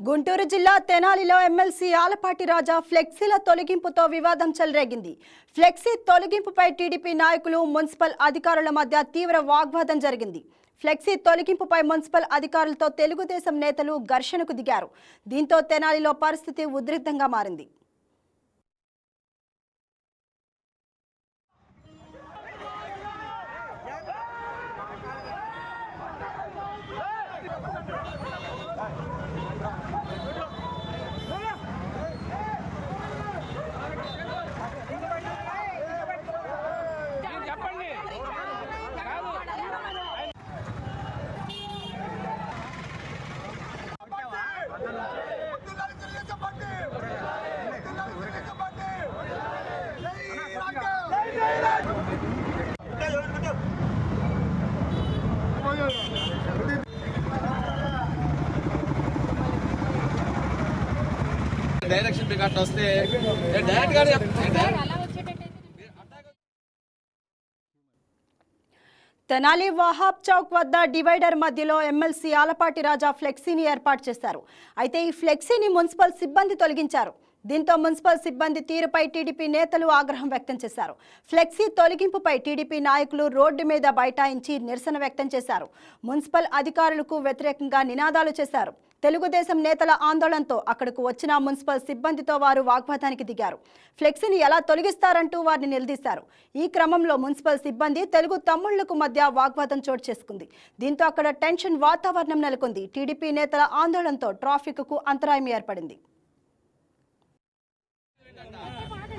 గుంటూరు జిల్లా తెనాలిలో ఎమ్మెల్సీ ఆలపాటి రాజా ఫ్లెక్సీల తొలగింపుతో వివాదం చెలరేగింది. ఫ్లెక్సీ తొలగింపుపై టీడీపీ నాయకులు మున్సిపల్ అధికారుల మధ్య తీవ్ర వాగ్వాదం జరిగింది. ఫ్లెక్సీ తొలగింపుపై మున్సిపల్ అధికారులతో తెలుగుదేశం నేతలు ఘర్షణకు దిగారు. దీంతో తెనాలిలో పరిస్థితి ఉద్రిక్తంగా మారింది చెప్పండి కాదు డైరెక్షన్ మీకు అట్లా వస్తే నేను డైరెక్ట్ గానే చెప్తాను అలా వచ్చేటట్టయితే తెనాలి వహాబ్ చౌక్ వద్ద డివైడర్ మధ్యలో ఎమ్మెల్సీ ఆలపాటి రాజా ఫ్లెక్సీని ఏర్పాటు చేశారు. అయితే ఈ ఫ్లెక్సీని మున్సిపల్ సిబ్బంది తొలగించారు. దీంతో మున్సిపల్ సిబ్బంది తీరుపై టీడీపీ నేతలు ఆగ్రహం వ్యక్తం చేశారు. ఫ్లెక్సీ తొలగింపుపై టీడీపీ నాయకులు రోడ్డు మీద బైఠాయించి నిరసన వ్యక్తం చేశారు. మున్సిపల్ అధికారులకు వ్యతిరేకంగా నినాదాలు చేశారు. తెలుగుదేశం నేతల ఆందోళనతో అక్కడకు వచ్చిన మున్సిపల్ సిబ్బందితో వారు వాగ్వాదానికి దిగారు. ఫ్లెక్సీని ఎలా తొలగిస్తారంటూ వారిని నిలదీశారు. ఈ క్రమంలో మున్సిపల్ సిబ్బంది తెలుగు తమ్ముళ్ళకు మధ్య వాగ్వాదం చోటు చేసుకుంది. దీంతో అక్కడ టెన్షన్ వాతావరణం నెలకొంది. టీడీపీ నేతల ఆందోళనతో ట్రాఫిక్కు అంతరాయం ఏర్పడింది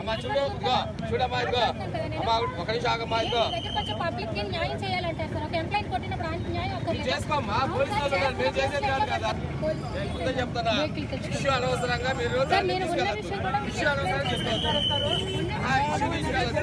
అమ్మా చూడు ఇదిగో చూడమ్మా ఇదిగో అమ్మా ఒక నిమిషం ఆగమ్మా ఇదిగో మీ దగ్గరకు వచ్చే పబ్లిక్కి న్యాయం చేయాలంటారు సార్ ఒక ఎంప్లాయీ కొట్టినప్పుడు ఆయనకి న్యాయం అక్కర్లేదు చేసుకోమ్మా పోలీసు వాళ్ళు ఉన్నారు, మేము చేసేది కాదు కదా నేను ముందే చెప్తానా ఇష్యూ అనవసరంగా మీరు సార్ దాన్ని నేను ఉన్న తీసుకెళ్ళొద్దు. విషయం కూడా మీకు ఇష్యూ అనవసరంగా తీసుకోవద్దు. ఆ ఇష్యూ తీసుకెళ్ళొద్దు.